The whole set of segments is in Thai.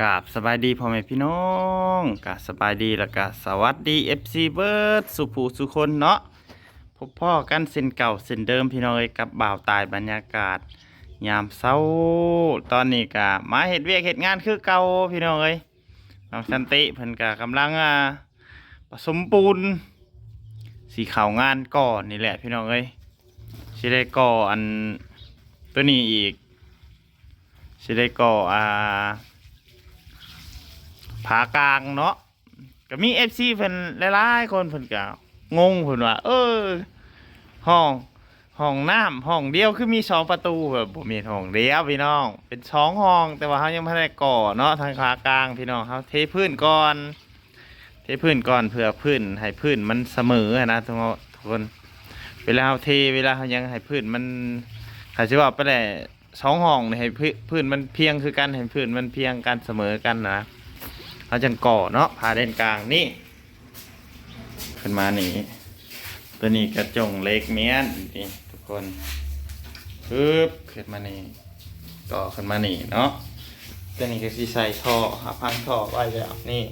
กาบสบายดีพ่อแม่พี่น้องกาบสบายดีแล้วก็สวัสดี FC เบิร์ดสุภูสุคนเนาะพบพ่อกันเส้นเก่าเส้นเดิมพี่น้องเอ้ยกับบ่าวตายบรรยากาศ ยามเช้า ตอนนี้ก็มาเฮ็ดเวียกเฮ็ดงานคือเก่าพี่น้องเอ้ยน้องสันติเพิ่นก็กำลังอ่าผสมปูนสีขาวงานก่อนนี่แหละพี่น้องเอ้ยสิได้ก่ออันตัวนี้อีกสิได้ก่ออ่า ผากลางเนาะก็มีเอฟซีเพิ่นหลายๆคนเพิ่นก็งงเพิ่นว่า เออ ห้องห้องน้ำห้องเดียวคือมีสองประตูแบบบ่มีห้องเดียวพี่น้อง เป็นสองห้อง แต่ว่าเฮายังไม่ได้ก่อเนาะทางขากลางพี่น้องเฮาเทพื้นก่อน เทพื้นก่อนเพื่อพื้นให้พื้นมันเสมอนะทุกคนทุกคนเวลาเฮาเทเวลาเฮายังให้พื้นมันถ้าสิว่าไปได้สองห้องให้พื้นพื้นมันเพียงคือกันให้พื้นมันเพียงกันเสมอกันนะ เขาจังก่อเนาะพาเด่นกลางนี่ขึ้นมานี่ตัวนี้กระจงเล็กเมียนนี่ทุกคนปึ๊บขึ้นมานี่ก่อขึ้นมานี่เนาะตัวนี้ก็สิใส่ท่อหาพันท่อไว้แล้วนี่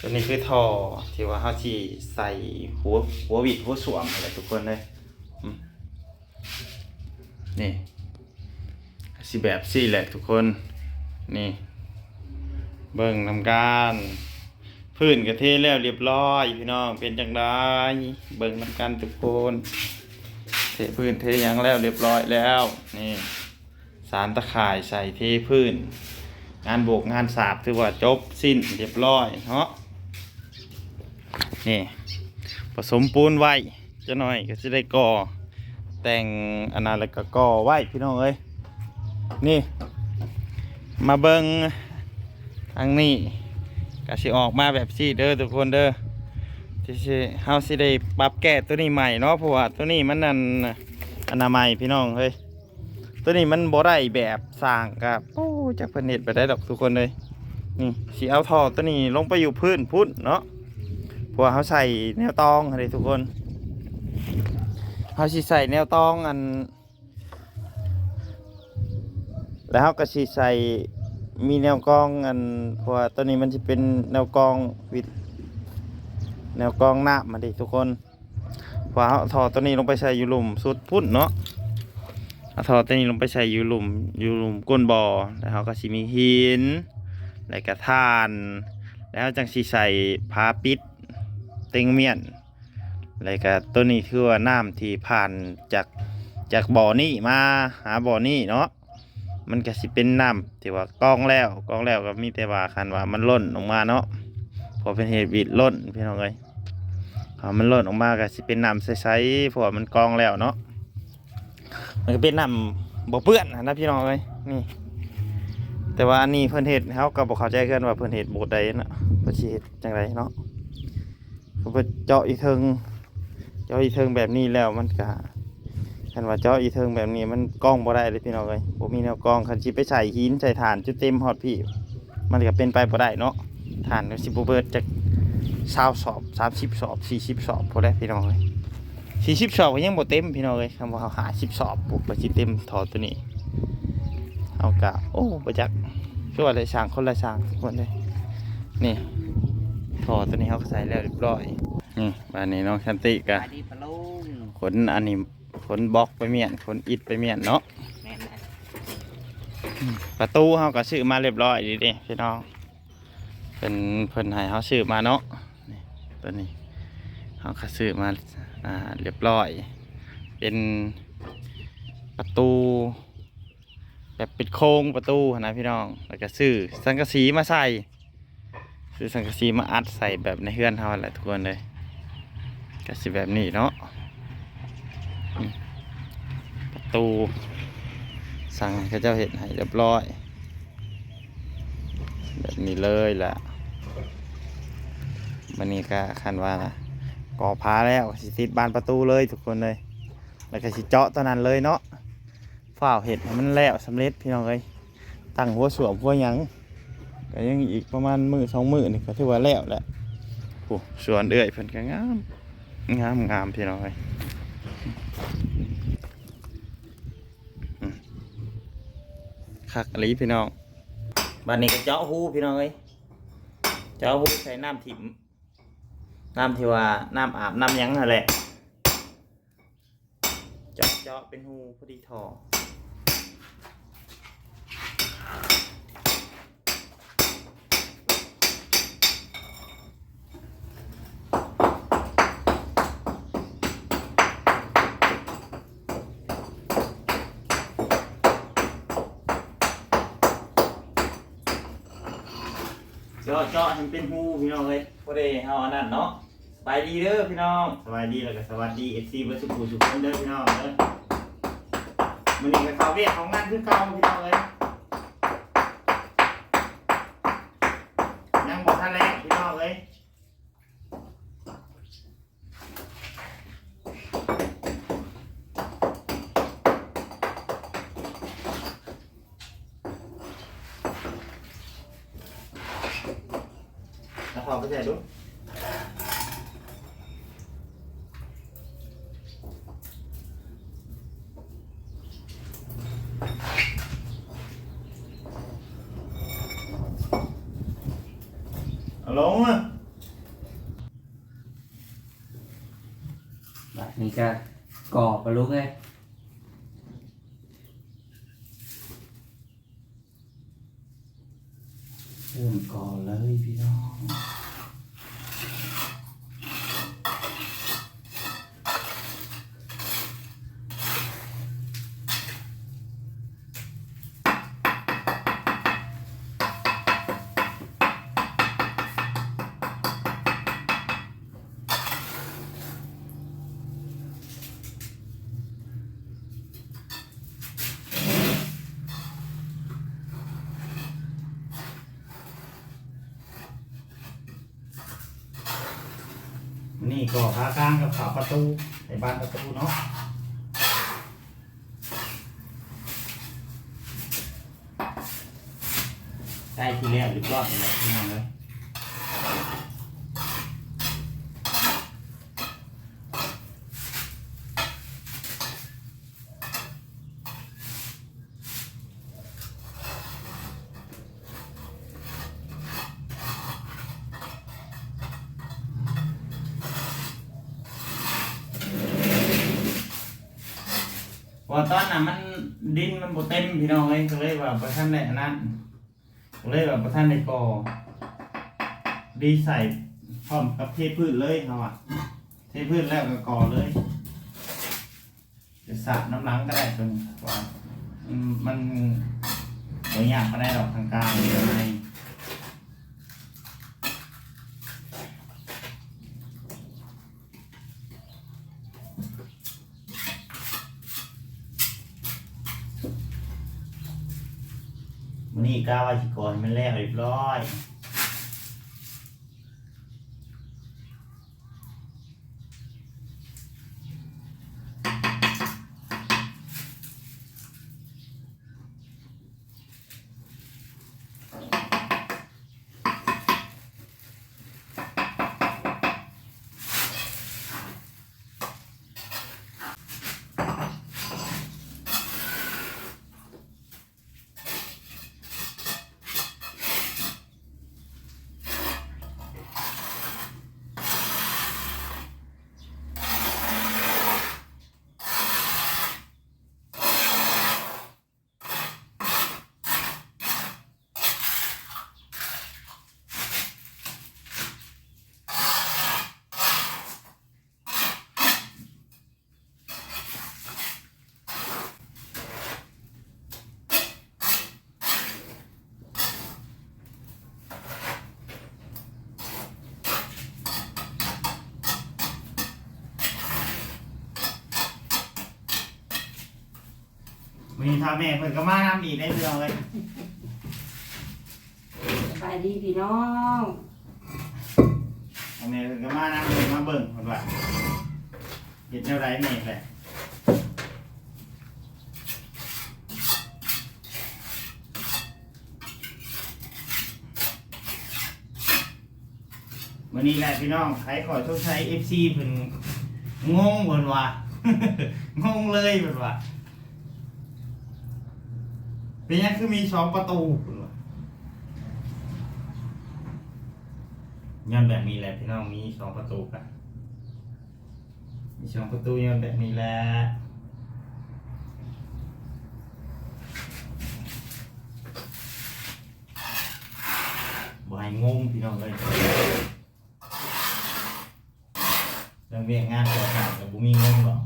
ตัวนี้คือท่อที่ว่าเขาที่ใส่หัวหัวบิดหัวสวมอะไรทุกคนเลยนี่สิแบบสี่แหละทุกคนนี่ เบิ่งนำการพื้นกระเทแล้วเรียบร้อยพี่น้องเป็นจังไดเบิ่งนำกันทุกคนเทพื้นเทยังแล้วเรียบร้อยแล้วนี่สารตะข่ายใส่เทพื้น งานโบกงานสาบถือว่าจบสิ้นเรียบร้อยเนาะนี่ผสมปูนไว้จะหน่อยก็จะได้ก่อ แต่งอนนาแล้วก็ก่อไว้พี่น้องเอ้ยนี่ มาเบิง ทางนี้ก็สิออกมาแบบซี่เด้อทุกคนเด้อที่สิเฮาสิได้ปรับแก้ตัวนี้ใหม่เนาะเพราะว่าตัวนี้มันนั่นอนามัยพี่น้องเฮ้ยตัวนี้มันบ่ได้แบบสร้างกับโอ้จักเพิ่นเฮ็ดไปได้ดอกทุกคนเลยนี่สิเอาท่อตัวนี้ลงไปอยู่พื้นพุ่นเนาะพว่าเฮาใส่แนวตองอะไรทุกคนเฮาสิใส่แนวตองอัน แล้วเฮาก็สิใส่ มีแนวกองอันเพราะว่าตัวนี้มันจะเป็นแนวกองวิดแนวกองหน้ำมาดิทุกคนพราะว่าเอาถอดตัวนี้ลงไปใส่อยู่หลุมสุดพุ่นเนาะเอาถอดตัวนี้ลงไปใส่อยู่หลุมอยู่หลุมก้นบ่อแล้วเขาก็สิมีหินแล้วก็ท่าน แล้วจังสิใส่พาปิดเต็งเมียนแล้วก็ตัวนี้คือว่าน้ำที่ผ่านจากจากบ่อนี้มาหาบ่อนี้เนาะ มันก็สิเป็นน้ำที่ว่ากองแล้วกองแล้วก็มีแต่ว่าคันว่ามันล่นออกมาเนาะพอเป็นเหตุวิดล่นพี่น้องเอ้ยพอมันล่นออกมาก็สิเป็นน้ำใสๆพราะว่ามันกองแล้วเนาะมันก็เป็นน้ำบ่เปื้อนนะพี่น้องเอ้ยนี่ แต่ว่าอันนี้เพิ่อนเฮ็ดเฮาก็บ่เข้าใจเกินว่าเพิ่อนเฮ็ดบ่ได้เนาะเพิ่นสิเฮ็ดจังไดเนาะเพิ่นเจาะอีเทิงเจาะอีเทิงแบบนี้แล้วมันก็ คันว่าเจาะอีเทิงแบบนี้มันกล้องบ่ได้เลยพี่น้องเอ้ยบ่มีแนวกล้องคันสิไปใส่หินใส่ถ่านจุดเต็มฮอดพี่ มันก็เป็นไปบ่ได้เนาะถ่านก็สิบ่เบิดจาก20สอบ30สอบ40สอบพอได้พี่น้องเอ้ย40สอบก็ยังบ่เต็มพี่น้องเอ้ยคำว่าเขาหา10สอบปุ๊บก็สิเต็มถอดตัวนี้เอากะโอ้บ่จักคือว่าได้สร้างคนละสร้างทุกคนเลยนี่ถอดตัวนี้เขาก็ใส่แล้วเรียบร้อยนี่บ้านนี้น้องชันติกะไปดีปะลุงขนอันนี้ ขนบล็อกไปเมียนขนอิดไปเมียนเนาะแม่นนะประตูเฮาก็ซื้อมาเรียบร้อยดีเด้พี่น้องเพิ่นเพิ่นให้เฮาซื้อมาเนาะนี่ตัวนี้เฮาก็ซื้อมาอ่าเรียบร้อย เป็นประตู แบบปิดโครงประตูหั้นนะพี่น้องแล้วก็ซื้อสังกะสีมาใส่ซื้อสังกะสีมาอัดใส่แบบในเฮือนเฮาแหละทุกคนเลยก็สิแบบนี้เนาะ ประตู สั่งให้เจ้าเห็ดให้เรียบร้อย แบบนี้เลยแหละมันนี้ก็คันว่าก่อพาแล้วสิติดบานประตูเลยทุกคนเลย แล้วก็สิเจาะตัวนั้นเลยเนาะฝ้าวเห็ดมันแล้วสำเร็จพี่น้องเลยตั้งหัวสวมหัวยังก็ยังอีกประมาณมือสองมือนี่ก็ถือว่าแล้วแหละโอ้สวนเอื้อยเพิ่นก็งามงามงามพี่น้องเลย คักอหลีพี่น้องบัดนี้ก็เจาะหูพี่น้องเอ้ยเจาะหูใส่น้ำถิ่มน้ำที่ว่าน้ำอาบน้ำยังนั่นแหละเจาะเจาะเป็นหูพอดีทอ เจาะเจาะให้มันเป็นหูพี่น้องเลยพอดีเอาอันนั้นเนาะสบายดีเด้อพี่น้องสบายดีแล้วก็สวัสดีเอฟซีเบอร์สุขุสุขคนเด้อพี่น้องเด้อมันนี่ก็เขาเรียกของงานคือเก่าพี่น้องเลยยังบอกท่านแรกพี่น้องเลยแล้วขอไปใส่ดู เอา ลงมาแบบนี้ก็กรอบไปรู้ไงเริ่มก่อนเลยพี่น้อง นี่ก็ขากลางกับขาประตูในบ้านประตูเนาะได้ที่แล้วหรือก็อะไรที่นั่งเลย ว่าตอนน่ะมันดินมันบ่เต็มพี่น้องเลยก็เลยว่าประท่านในอันนั้นก็เลยว่าประท่านในกอดีใส่พร้อมกับเทพืชเลยเขาอะเทพืชแล้วก็กอเลย จะสระน้ำล้างก็ได้ตรงว่ามันไม่ยากก็ได้หรอกทางกลางหรืออะไร ก้าวาสิก่อนมันแล้วเรียบร้อย มีทาแม่เพิ่นก็มาน้ำอีกได้เรื่องเลยสบายดีพี่น้องทาแม่เพิ่นก็มาน้ำเพิ่นมาเบิ่งเพิ่นว่าเห็นแนวไรแม่แหละวันนี้แหละพี่น้องใครขอโชคชัย FC เพิ่นงงเพิ่นว่างงเลยเพิ่นว่า เป็นยคือมีสองประตูยันแบบมีแหละพี่น้องมีสองประตูกันมีสองประตูยันแบบมีแหละบ่ายงงพี่น้องเลยเรื่องเวียงงานตัวขาดแต่บุมีงงหรอก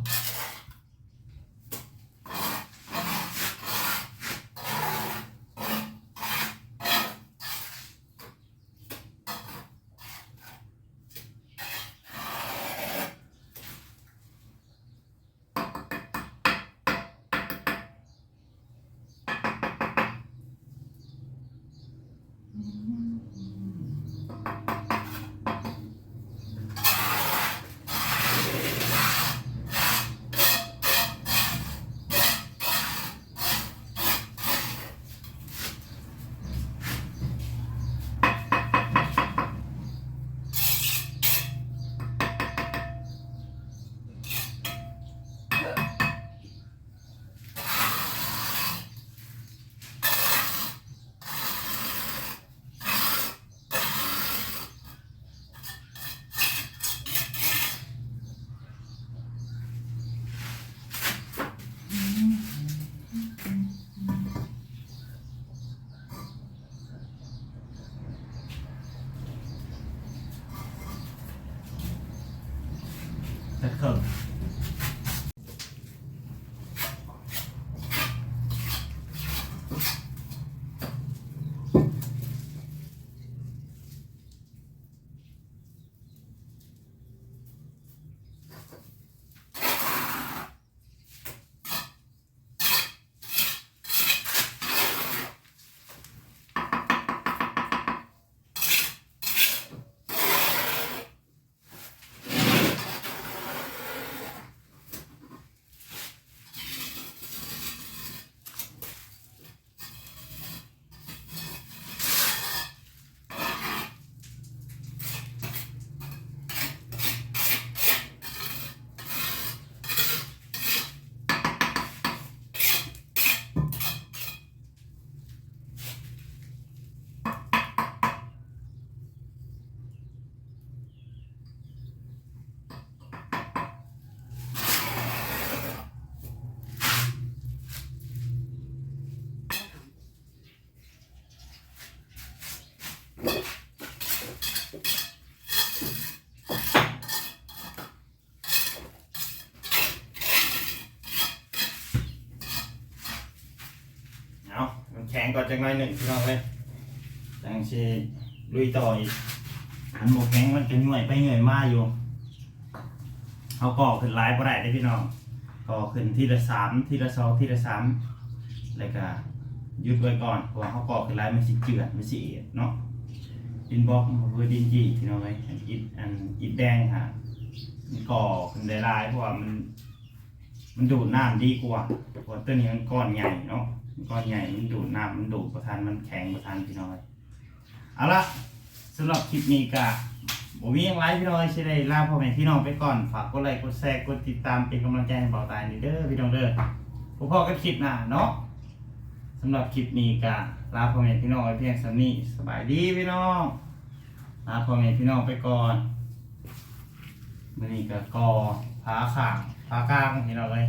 ก่อนจังหน่ยหนึ่งพี่น้องเลยจังชีลุยต่ออีกอันโมแข็งมันจะเหนื่อยไปเหนื่อยมาอยู่เอาก่อขึ้นไลน์บ่ได้ได้พี่น้องก่อขึ้นทีละสามทีละสองทีละสามแล้วก็ยุดไว้ก่อนเพราะว่าเขาก่อขึ้นไลน์มันสิเจือดมันสิเอียดเนาะดินบล็อกมันคือดินจีพี่น้องเลยอันอิฐอันอิฐแดงค่ะมันก่อขึ้นได้หลายเพราะว่ามัน มันดูดน้ำดีกว่าเพราะตัวนี้มันก้อนใหญ่เนาะ ก้อนใหญ่มันดูดน้ำมันดูดประทานมันแข็งประทานพี่น้อยเอาละสำหรับคลิปนี้กะผมมีอย่างไรพี่น้อยใช่ได้ลาพ่อแม่พี่น้องไปก่อนฝากกดไลค์กดแชร์กดติดตามเป็นกำลังใจให้เบาตายนี่เด้อพี่น้องเด้อพวกพ่อกันคลิปหน้าเนาะสำหรับคลิปนี้กะลาพ่อแม่พี่น้องไว้เพียงสำนี้สบายดีพี่น้องลาพ่อแม่พี่น้องไปก่อนมื่อนี้ก็กอผาข่างผากลางพี่น้องเลย